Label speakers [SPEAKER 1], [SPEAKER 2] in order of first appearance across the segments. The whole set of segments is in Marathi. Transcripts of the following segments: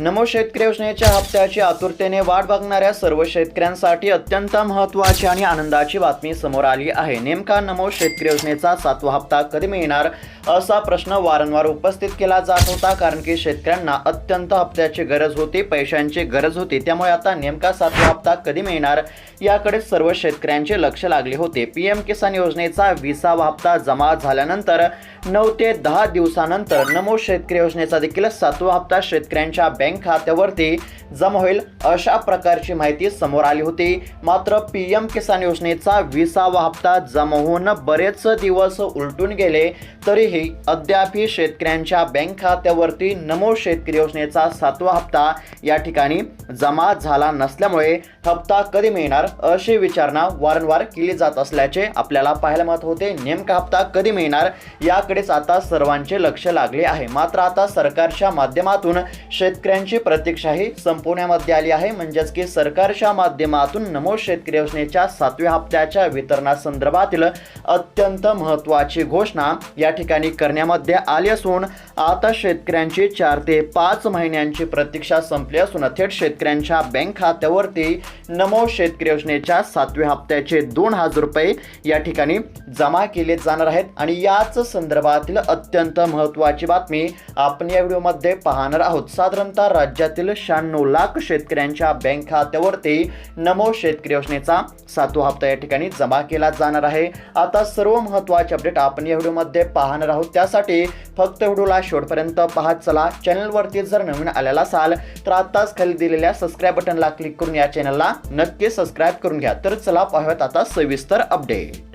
[SPEAKER 1] नमो शेतकरी योजनेच्या हप्त्याची आतुरतेने वाट बघणाऱ्या सर्व शेतकऱ्यांसाठी अत्यंत महत्त्वाची आणि आनंदाची बातमी समोर आली आहे. नेमका नमो शेतकरी योजनेचा सातवा हप्ता कधी मिळणार? असा प्रश्न वारंवार उपस्थित केला जात होता कारण की शेतकऱ्यांना अत्यंत हप्त्याची गरज होती पैशांची गरज होती. त्यामुळे आता नेमका सातवा हप्ता कधी मिळणार? याकडे सर्व शेतकऱ्यांचे लक्ष लागले होते. पी एम किसान योजनेचा विसावा हप्ता जमा झाल्यानंतर नऊ ते दहा दिवसानंतर नमो शेतकरी योजनेचा देखील सातवा हप्ता शेतकऱ्यांच्या बँक खात्यावरती जमा होईल अशा प्रकारची माहिती समोर आली होती. मात्र पी एम किसान योजनेचा विसावा हप्ता जमा होऊन बरेच दिवस उलटून गेले. तरीही अद्यापही शेतकऱ्यांच्या बँक खात्यावरती नमो शेतकरी योजनेचा सातवा हप्ता या ठिकाणी जमा झाला नसल्यामुळे हप्ता कधी मिळणार अशी विचारणा वारंवार केली जात असल्याचे आपल्याला पाहायला मत होते. नेमका हप्ता कधी मिळणार याकडेच आता सर्वांचे लक्ष लागले आहे. मात्र आता सरकारच्या माध्यमातून शेतकऱ्यांची प्रतीक्षाही संपवण्यामध्ये आली आहे. म्हणजेच की सरकारच्या माध्यमातून नमो शेतकरी योजनेच्या सातव्या हप्त्याच्या वितरणासंदर्भातील अत्यंत महत्त्वाची घोषणा या ठिकाणी करण्यामध्ये आली असून आता शेतकऱ्यांची चार ते पाच महिन्यांची प्रतीक्षा संपली असून थेट शेतकऱ्यांच्या बँक खात्यावरती नमो शेतकरी योजनेच्या सातव्या हप्त्याचे दोन हजार रुपये या ठिकाणी जमा केले जाणार आहेत. आणि याच संदर्भातील अत्यंत महत्त्वाची बातमी आपण या व्हिडिओमध्ये पाहणार आहोत. साधारणतः राज्यातील शहाण्णव लाख शेतकऱ्यांच्या बँक खात्यावरती नमो शेतकरी योजनेचा सातवा हप्ता या ठिकाणी जमा केला जाणार आहे. आता सर्व महत्त्वाचे अपडेट आपण या व्हिडिओमध्ये पाहणार आहोत. त्यासाठी फक्त व्हिडिओला शेवटपर्यंत पाहत चला. चॅनलवरती जर नवीन आलेला असाल तर आताच खाली दिलेल्या सबस्क्राईब बटनला क्लिक करून या चॅनलला नक्की सबस्क्राईब करून घ्या. तर चला पाहूयात आता सविस्तर अपडेट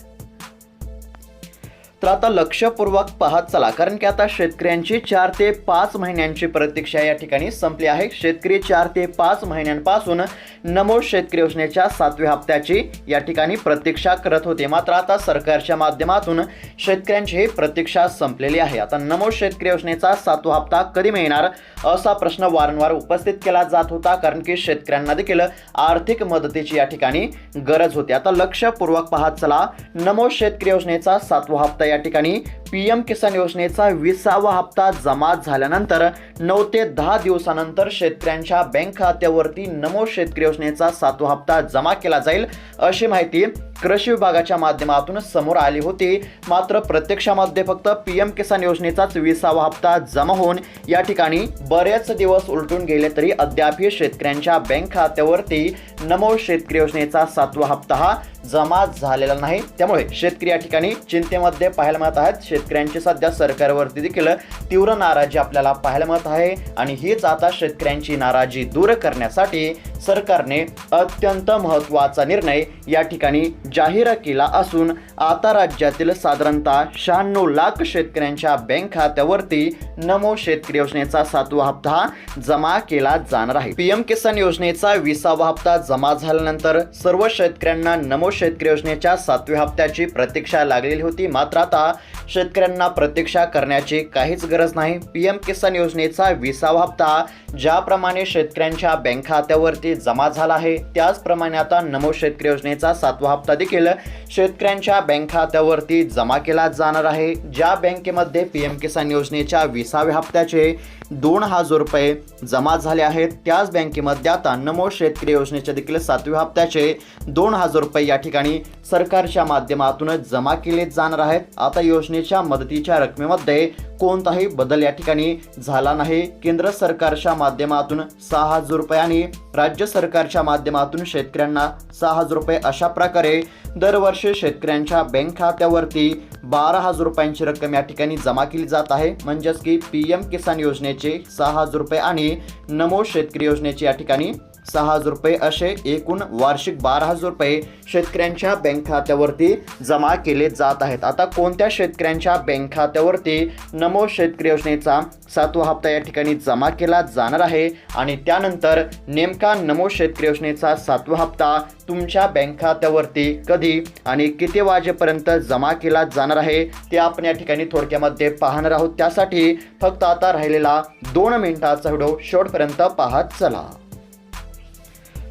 [SPEAKER 1] तर आता लक्षपूर्वक पाहत चला कारण की आता शेतकऱ्यांची चार ते पाच महिन्यांची प्रतीक्षा या ठिकाणी संपली आहे. शेतकरी चार ते पाच महिन्यांपासून नमो शेतकरी योजनेच्या सातव्या हप्त्याची या ठिकाणी प्रतीक्षा करत होते. मात्र आता सरकारच्या माध्यमातून शेतकऱ्यांची ही प्रतीक्षा संपलेली आहे. आता नमो शेतकरी योजनेचा सातवा हप्ता कधी मिळणार असा प्रश्न वारंवार उपस्थित केला जात होता कारण की शेतकऱ्यांना देखील आर्थिक मदतीची या ठिकाणी गरज होती. आता लक्षपूर्वक पाहत चला नमो शेतकरी योजनेचा सातवा हप्ता या ठिकाणी पी एम किसान योजनेचा विसावा हप्ता जमा झाल्यानंतर नऊ ते दहा दिवसानंतर शेतकऱ्यांच्या बँक खात्यावरती नमो शेतकरी योजनेचा सातवा हप्ता जमा केला जाईल अशी माहिती कृषी विभागाच्या माध्यमातून समोर आली होती. मात्र प्रत्यक्षामध्ये फक्त पी एम किसान योजनेचाच विसावा हप्ता जमा होऊन या ठिकाणी बरेच दिवस उलटून गेले तरी अद्यापही शेतकऱ्यांच्या बँक खात्यावरती नमो शेतकरी योजनेचा सातवा हप्ता हा जमा झालेला नाही. त्यामुळे शेतकरी या ठिकाणी चिंतेमध्ये पाहायला मिळत आहेत. शेतकऱ्यांची सध्या सरकारवरती देखील तीव्र नाराजी आपल्याला पाहायला मिळत आहे. आणि हीच आता शेतकऱ्यांची नाराजी दूर करण्यासाठी सरकारने अत्यंत महत्त्वाचा निर्णय या ठिकाणी जाहीर केला असून आता राज्यातील साधारणतः शहाण्णव लाख शेतकऱ्यांच्या बँक खात्यावरती नमो शेतकरी योजनेचा सातवा हप्ता जमा केला जाणार आहे. पीएम किसान योजनेचा विसावा हप्ता जमा झाल्यानंतर सर्व शेतकऱ्यांना नमो शेतकरी योजनेच्या सातव्या हप्त्याची प्रतीक्षा लागलेली होती. मात्र आता शेतकऱ्यांना प्रतीक्षा करण्याची काहीच गरज नाही. पीएम किसान योजनेचा विसावा हप्ता ज्याप्रमाणे शेतकऱ्यांच्या बँक खात्यावरती जमा झाला आहे. त्याचप्रमाणे आता नमो शेतकरी योजनेचा सातवा हप्ता देखील शेतकऱ्यांच्या बँक खात्यावरती जमा केला जाणार आहे. ज्या बँकेमध्ये पीएम किसान योजनेच्या विसाव्या हप्त्याचे दोन हजार रुपये जमा झाले आहेत. त्याच बँकेमध्ये आता नमो शेतकरी योजनेच्या देखील सातव्या हप्त्याचे दोन हजार रुपये या ठिकाणी सरकारच्या माध्यमातून जमा केले जाणार आहेत. आता योजनेच्या मदतीच्या रकमेमध्ये कोणताही बदल या ठिकाणी झाला नाही. केंद्र सरकारच्या माध्यमातून सहा हजार रुपये आणि राज्य सरकारच्या माध्यमातून शेतकऱ्यांना सहा हजार रुपये अशा प्रकारे दरवर्षी शेतकऱ्यांच्या बँक खात्यावरती बारा हजार रुपयांची रक्कम या ठिकाणी जमा केली जात आहे. म्हणजेच की पी एम किसान योजनेचे सहा हजार रुपये आणि नमो शेतकरी योजनेची या ठिकाणी सहा हजार रुपये असे एकूण वार्षिक बारा हजार रुपये शेतकऱ्यांच्या बँक खात्यावरती जमा केले जात आहेत. आता कोणत्या शेतकऱ्यांच्या बँक खात्यावरती नमो शेतकरी योजनेचा सातवा हप्ता या ठिकाणी जमा केला जाणार आहे? आणि त्यानंतर नेमका नमो शेतकरी योजनेचा सातवा हप्ता तुमच्या बँक खात्यावरती कधी आणि किती वाजेपर्यंत जमा केला जाणार आहे? ते आपण या ठिकाणी थोडक्यामध्ये पाहणार आहोत. त्यासाठी फक्त आता राहिलेला दोन मिनिटाचा व्हिडिओ शेवटपर्यंत पाहत चला.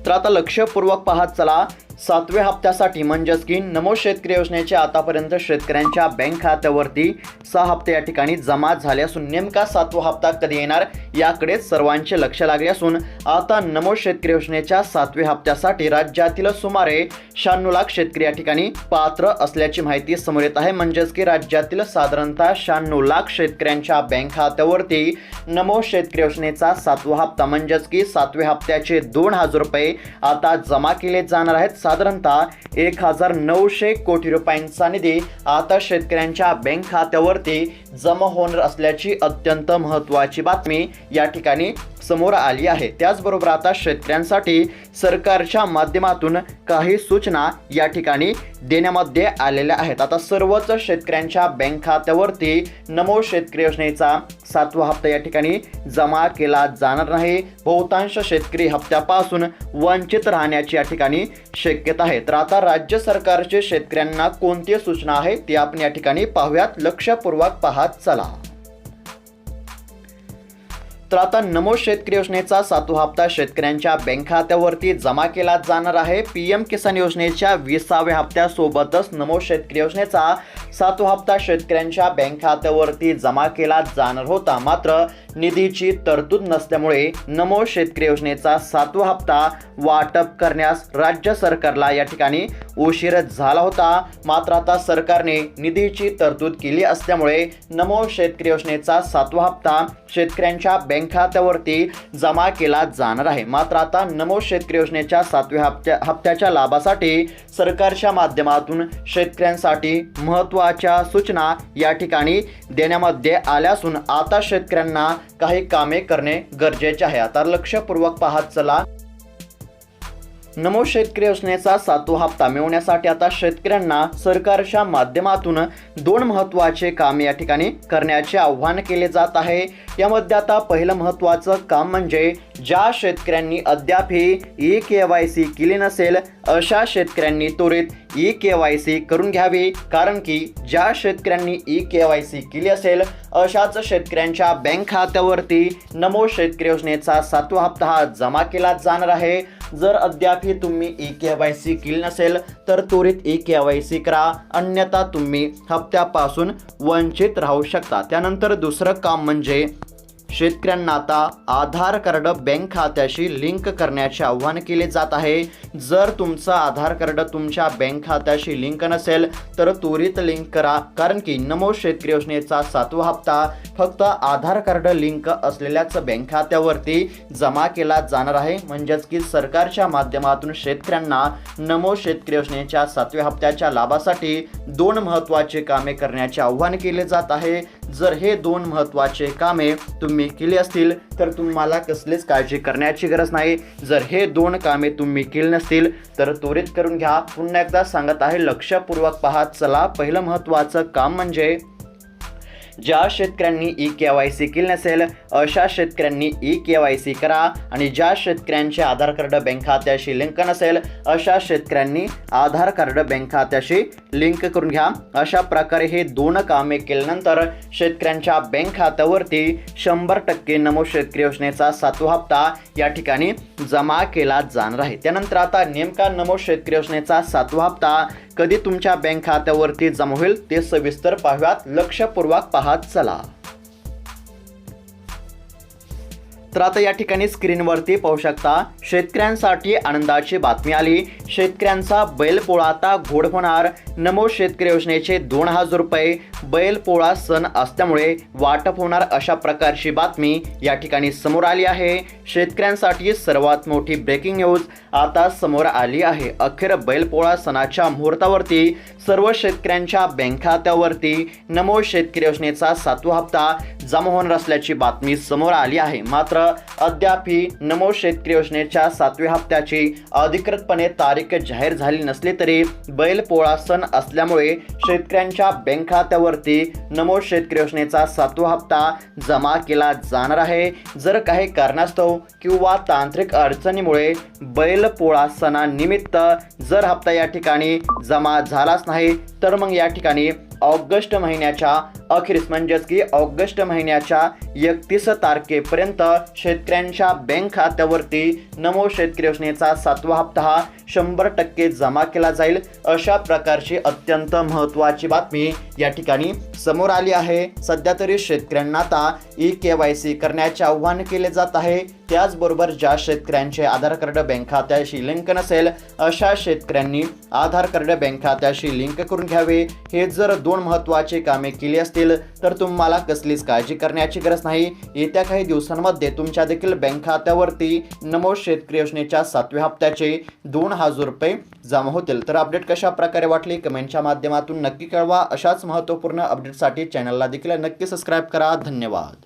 [SPEAKER 1] तर आता लक्षपूर्वक पाहत चला. सातव्या हप्त्यासाठी म्हणजेच की नमो शेतकरी योजनेचे आतापर्यंत शेतकऱ्यांच्या बँक खात्यावरती सहा हप्ते या ठिकाणी जमा झाले असून नेमका सातवा हप्ता कधी येणार याकडे सर्वांचे लक्ष लागले असून आता नमो शेतकरी योजनेच्या सातव्या हप्त्यासाठी राज्यातील सुमारे शहाण्णव लाख शेतकरी या ठिकाणी पात्र असल्याची माहिती समोर येत आहे. म्हणजेच की राज्यातील साधारणतः शहाण्णव लाख शेतकऱ्यांच्या बँक खात्यावरती नमो शेतकरी योजनेचा सातवा हप्ता म्हणजेच की सातव्या हप्त्याचे दोन हजार रुपये आता जमा केले जाणार आहेत. साधारणतः एक हजार नऊशे कोटी रुपयांचा निधी आता शेतकऱ्यांच्या बँक खात्यावरती जमा होणार असल्याची अत्यंत महत्त्वाची बातमी या ठिकाणी समोर आली आहे. त्याचबरोबर आता शेतकऱ्यांसाठी सरकारच्या माध्यमातून काही सूचना या ठिकाणी देण्यामध्ये आलेल्या आहेत. आता सर्वच शेतकऱ्यांच्या बँक खात्यावरती नमो शेतकरी योजनेचा सातवा हप्ता या ठिकाणी जमा केला जाणार नाही. बहुतांश शेतकरी हप्त्यापासून वंचित राहण्याची या ठिकाणी शक्यता आहे. तर आता राज्य सरकारचे शेतकऱ्यांना कोणती सूचना आहे ती आपण या ठिकाणी पाहूयात. लक्षपूर्वक पाहत चला. तर आता नमो शेतकरी योजनेचा सातवा हप्ता शेतकऱ्यांच्या बँक खात्यावरती जमा केला जाणार आहे. पी एम किसान योजनेच्या विसाव्या हप्त्यासोबतच नमो शेतकरी योजनेचा सातवा हप्ता शेतकऱ्यांच्या बँक खात्यावरती जमा केला जाणार होता. मात्र निधीची तरतूद नसल्यामुळे नमो शेतकरी योजनेचा सातवा हप्ता वाटप करण्यास राज्य सरकारला या ठिकाणी उशीरच झाला होता. मात्र आता सरकारने निधीची तरतूद केली असल्यामुळे नमो शेतकरी योजनेचा सातवा हप्ता शेतकऱ्यांच्या बँक खात्यावरती जमा केला जाणार आहे. मात्र आता नमो शेतकरी योजनेच्या सातव्या हप्त्या हप्त्याच्या लाभासाठी सरकारच्या माध्यमातून शेतकऱ्यांसाठी महत्त्वाच्या सूचना या ठिकाणी देण्यामध्ये आल्या असून आता शेतकऱ्यांना काही कामे करणे गरजेचे आहे. आता लक्षपूर्वक पाहत चला नमो शेतकरी योजनेचा सातवा हप्ता मिळवण्यासाठी आता शेतकऱ्यांना सरकारच्या माध्यमातून दोन महत्त्वाचे काम या ठिकाणी करण्याचे आव्हान केले जात आहे. यामध्ये आता पहिलं महत्त्वाचं काम म्हणजे ज्या शेतकऱ्यांनी अद्याप ही ई के वाय सी केली नसेल अशा शेतकऱ्यांनी त्वरित ई के वाय सी करून घ्यावी. कारण की ज्या शेतकऱ्यांनी ई के वाय सी केली असेल अशाच शेतकऱ्यांच्या बँक खात्यावरती नमो शेतकरी योजनेचा सातवा हप्ता हा जमा केला जाणार आहे. जर अद्यापही तुम्ही ई के वाय सी केली नसेल तर त्वरित ई के वाय सी करा. अन्यथा तुम्ही हप्त्यापासून वंचित राहू शकता. त्यानंतर दुसरं काम म्हणजे शेतकऱ्यांना आता आधार कार्ड बँक खात्याशी लिंक करण्याचे आव्हान केले जात आहे. जर तुमचं आधार कार्ड तुमच्या बँक खात्याशी लिंक नसेल तर त्वरित लिंक करा कारण की नमो शेतकरी योजनेचा सातवा हप्ता फक्त आधार कार्ड लिंक असलेल्याच बँक खात्यावरती जमा केला जाणार आहे. म्हणजेच की सरकारच्या माध्यमातून शेतकऱ्यांना नमो शेतकरी योजनेच्या सातव्या हप्त्याच्या लाभासाठी दोन महत्त्वाचे कामे करण्याचे आव्हान केले जात आहे. जर हे दोन महत्त्वाचे कामे तुम्ही केली असतील तर तुम्हाला कसलीच काळजी करण्याची गरज नाही. जर हे दोन कामे तुम्ही केली नसतील तर त्वरित करून घ्या. पुन्हा एकदा सांगत आहे लक्षपूर्वक पहा. चला पहिलं महत्त्वाचं काम म्हणजे ज्या शेतकऱ्यांनी ई के वाय सी केली नसेल अशा शेतकऱ्यांनी ई के वाय सी करा. आणि ज्या शेतकऱ्यांचे आधार कार्ड बँक खात्याशी लिंक नसेल अशा शेतकऱ्यांनी आधार कार्ड बँक खात्याशी लिंक करून घ्या. अशा प्रकारे हे दोन कामे केल्यानंतर शेतकऱ्यांच्या बँक खात्यावरती शंभर टक्के नमो शेतकरी योजनेचा सातवा हप्ता या ठिकाणी जमा केला जाणार आहे. त्यानंतर आता नेमका नमो शेतकरी योजनेचा सातवा हप्ता कधी तुमच्या बँक खात्यावरती जमा होईल ते सविस्तर पाहूयात. लक्षपूर्वक पाहत चला. तर आता या ठिकाणी स्क्रीनवरती पाहू शकता शेतकऱ्यांसाठी आनंदाची बातमी आली. शेतकऱ्यांचा बैलपोळा आता घोड होणार. नमो शेतकरी योजनेचे दोन हजार रुपये बैलपोळा सण असल्यामुळे वाटप होणार अशा प्रकारची बातमी या ठिकाणी समोर आली आहे. शेतकऱ्यांसाठी सर्वात मोठी ब्रेकिंग न्यूज आता समोर आली आहे. अखेर बैलपोळा सणाच्या मुहूर्तावरती सर्व शेतकऱ्यांच्या बँक खात्यावरती नमो शेतकरी योजनेचा सातवा हप्ता जमा होणार असल्याची बातमी समोर आली आहे. मात्र अद्यापही नमो शेतकरी योजनेच्या सातव्या हप्त्याची अधिकृतपणे तारीख जाहीर झाली नसली तरी बैलपोळा सण असल्यामुळे शेतकऱ्यांच्या बँक खात्यावरती नमो शेतकरी योजनेचा सातवा हप्ता जमा केला जाणार आहे. जर काही कारणास्तव किंवा तांत्रिक अडचणीमुळे बैल बैलपोळा सणानिमित्त जर हप्ता या ठिकाणी जमा झालाच नाही तर मग या ठिकाणी ऑगस्ट महिन्याच्या अखेरीस म्हणजेच की ऑगस्ट महिन्याच्या एकतीस तारखेपर्यंत शेतकऱ्यांच्या बँक खात्यावरती नमो शेतकरी योजनेचा सातवा हप्ता हा शंभर टक्के जमा केला जाईल. अशा प्रकारची अत्यंत महत्त्वाची बातमी या ठिकाणी समोर आली आहे. सध्या तरी शेतकऱ्यांना आता ई के वाय सी करण्याचे आव्हान केले जात आहे. त्याचबरोबर ज्या शेतकऱ्यांचे आधार कार्ड बँक खात्याशी लिंक नसेल अशा शेतकऱ्यांनी आधार कार्ड बँक खात्याशी लिंक करून घ्यावे. हे जर दोन महत्त्वाचे कामे केली असतील तर तुम्हाला कसलीच काळजी करण्याची गरज नाही. येत्या काही दिवसांमध्ये तुमच्या देखील बँक खात्यावरती नमो शेतकरी योजनेच्या सातव्या हप्त्याचे दोन हजार रुपये जमा होतील. तर अपडेट कशा प्रकारे वाटली? कमेंटच्या माध्यमातून नक्की कळवा. अशाच महत्त्वपूर्ण अपडेटसाठी चॅनलला देखील नक्की सबस्क्राईब करा. धन्यवाद.